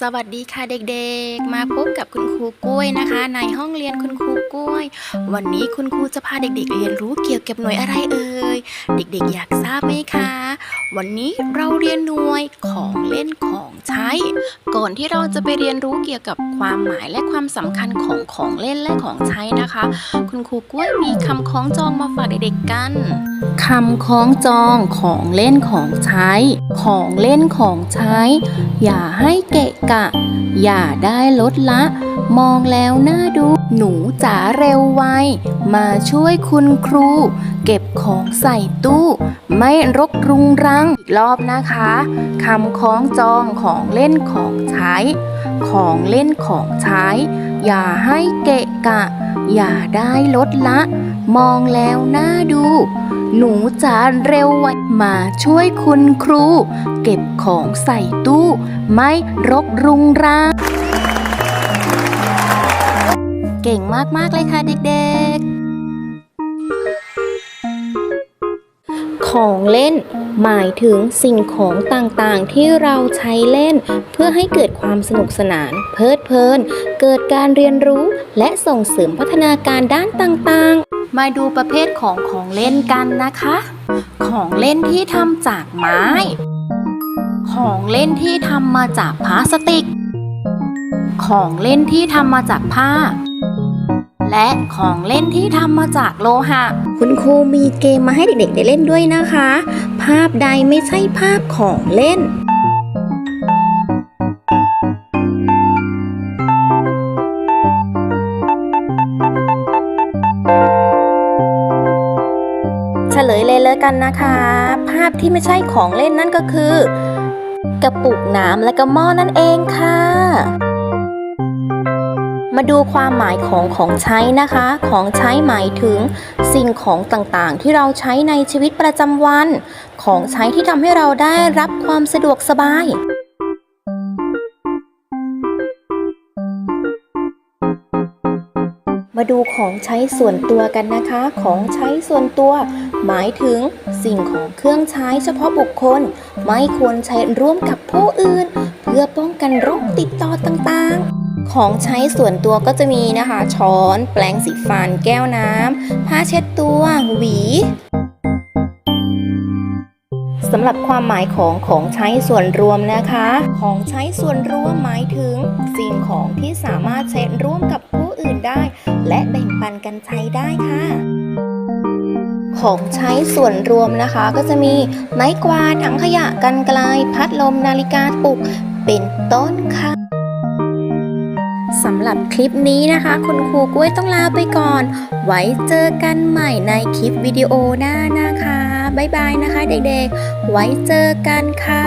สวัสดีค่ะเด็กๆ มาพบกับคุณครูกล้วยนะคะ ในห้องเรียนคุณครูกล้วย วันนี้คุณครูจะพาเด็กๆ เรียนรู้เกี่ยวกับหน่วยอะไรเอ่ย เด็กๆ อยากทราบไหมคะ วันนี้เราเรียนหน่วยของเล่นของใช้ ก่อนที่เราจะไปเรียนรู้เกี่ยวกับความหมายและความสำคัญของของเล่นและของใช้นะคะ คุณครูกล้วยมีคำคล้องจองมาฝากเด็กๆกัน คำคล้องจองของเล่นของใช้ ของเล่นของใช้ อย่าให้เกะกะ อย่าได้ลดละ มองแล้วน่าดู หนูจ๋าเร็วไว มาช่วยคุณครู เก็บของใส่ตู้ ไม่รกรุงรังอีกรอบนะคะคำคล้องจองของเล่นของใช้ ของเล่นของใช้ อย่าให้เกะกะ อย่าได้ลดละ มองแล้วน่าดู หนูจ๋าเร็วไวมาช่วยคุณครู เก็บของใส่ตู้ ไม่รกรุงรังเก่งมาก ๆ เลยค่ะเด็ก ๆ ของเล่น หมายถึงสิ่งของต่างๆ ที่เราใช้เล่น เพื่อให้เกิดความสนุกสนาน เพลิดเพลิน เกิดการเรียนรู้ และส่งเสริมพัฒนาการด้านต่างๆ มาดูประเภทของของเล่นกันนะคะ ของเล่นที่ทำจากไม้ ของเล่นที่ทำมาจากพลาสติก ของเล่นที่ทำมาจากผ้า และของเล่นที่ทำมาจากโลหะ คุณครูมีเกมมาให้เด็กๆได้เล่นด้วยนะคะ ภาพใดไม่ใช่ภาพของเล่นเฉลยเลยเลยกันนะคะ ภาพที่ไม่ใช่ของเล่นนั่นก็คือ กระปุกน้ำและกระหม้อนั่นเองค่ะ มาดูความหมายของของใช้นะคะ ของใช้หมายถึงสิ่งของต่างๆ ที่เราใช้ในชีวิตประจำวัน ของใช้ที่ทำให้เราได้รับความสะดวกสบายมาดูของใช้ส่วนตัวกันนะคะ ของใช้ส่วนตัว หมายถึงสิ่งของเครื่องใช้เฉพาะบุคคล ไม่ควรใช้ร่วมกับผู้อื่น เพื่อป้องกันโรคติดต่อต่างๆ ของใช้ส่วนตัวก็จะมีนะคะ ช้อน แปรงสีฟัน แก้วน้ำผ้าเช็ดตัวหวีสำหรับความหมายของของใช้ส่วนรวมนะคะ ของใช้ส่วนรวมหมายถึง สิ่งของที่สามารถใช้ร่วมกับผู้อื่นได้ และแบ่งปันกันใช้ได้ค่ะ ของใช้ส่วนรวมนะคะ ก็จะมีไม้กวาดถังขยะกันไกล พัดลมนาฬิกาปลุกเป็นต้นค่ะ สำหรับคลิปนี้นะคะ คุณครูกล้วยต้องลาไปก่อน ไว้เจอกันใหม่ในคลิปวิดีโอหน้านะคะ บ๊ายบายนะคะเด็กๆ ไว้เจอกันค่ะ